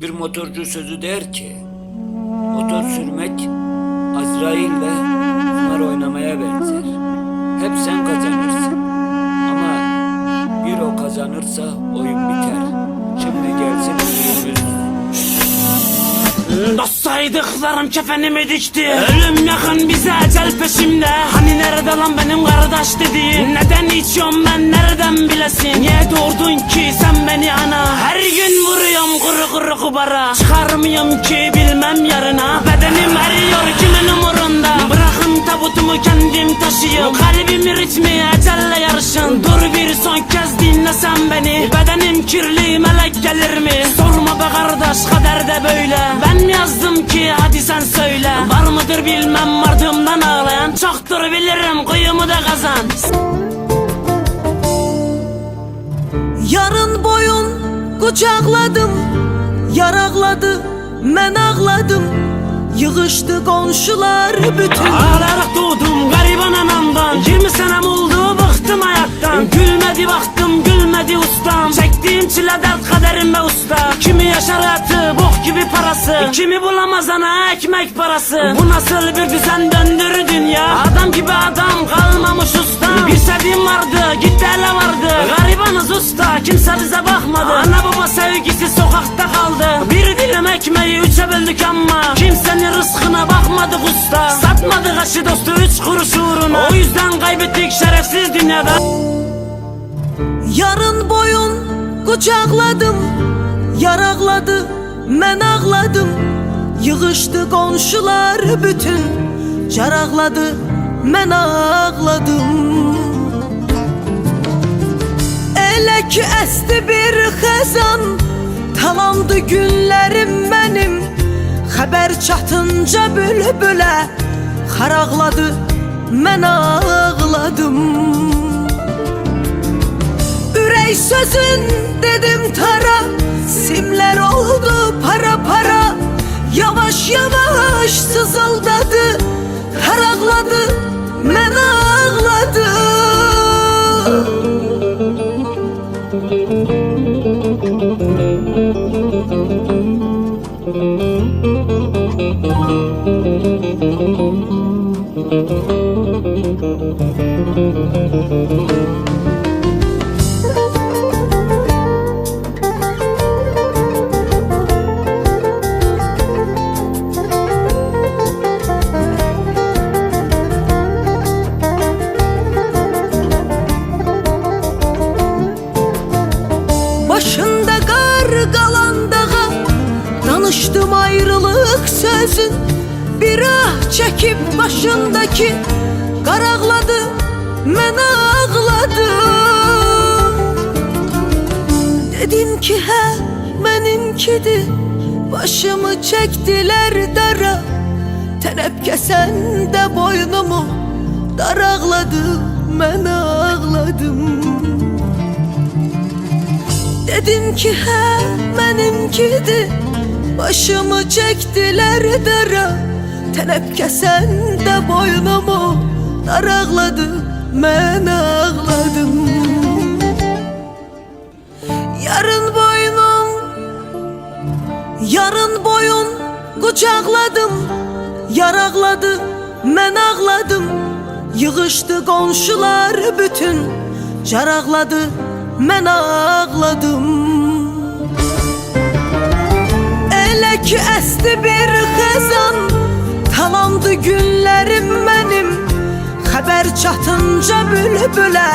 Bir motorcu sözü der ki, motor sürmek Azrail'le kumar oynamaya benzer. Hep sen kazanırsın. Ama bir o kazanırsa oyun biter. Dostsaydıklarım kefenimi dikti. Ölüm yakın bize ecel peşimde. Hani nerede lan benim kardeş dediğin? Neden içiyorum ben nereden bilesin? Niye doğurdun ki sen beni ana? Her gün vuruyorum kuru kuru kubara. Çıkar mıyım ki bilmem yarına. Bedenim eriyor kimin umurunda? Bırakın tabutumu kendim taşıyayım. Kalbim ritmi ecelle yarışın. Dur bir son kez dinlesen beni. Bedenim kirli melek gelir mi be kardeş kader de böyle. Ben mi yazdım ki hadi sen söyle. Var mıdır bilmem vardığımdan ağlayan. Çoktur bilirim kuyumu da kazan. Yarın boyun kucakladım Yarakladı men ağladım. Yığıştı komşular bütün. Ağlayarak doğdum gariban anamdan 20 senem Çile dert kaderim be usta. Kimi yaşar hayatı bok gibi parası. Kimi bulamaz ana ekmek parası. Bu nasıl bir düzen döndür dünya? Adam gibi adam kalmamış usta. Bir sevdiğim vardı gitti ele vardı. Garibanız usta kimse bize bakmadı. Ana baba sevgisi sokakta kaldı. Bir dilim ekmeği üçe böldük ama Kimsenin rızkına bakmadık usta. Satmadık aşı dostu üç kuruş uğruna. O yüzden kaybettik şerefsiz dünyada. Yarın boyun kucakladım Yarakladı men ağladım. Yığıştı komşular bütün Carakladı men ağladım. Elə ki esti bir xəzan Talandı günlərim mənim. Xəbər çatınca bülbülə Xaraqladı mən ağladım Ürək sözün dedim tara Simler oldu para para. Yavaş yavaş sızıldadı Tarakladı men ağladım Başında Danışdım ayrılıq sözün Bir ah çəkib başındakı Qaraqladı, mən ağladım. Dedim ki hə, mənimkidir Başımı çəkdilər dara kəsən də boynumu Daraqladı, mən ağladım. Dedim ki hə mənimkidir Başımı çəkdilər dara Tələb kəsən də boynumu. Daraqladı, mən ağladım. Yarın boynum Yarın boyun qucaqladım Yaraqladı, mən ağladım. Yığışdı qonşular bütün. Caraqladı, mən ağladım Ki əsti bir xəzan Talandı günlərim mənim Xəbər çatınca bülbülə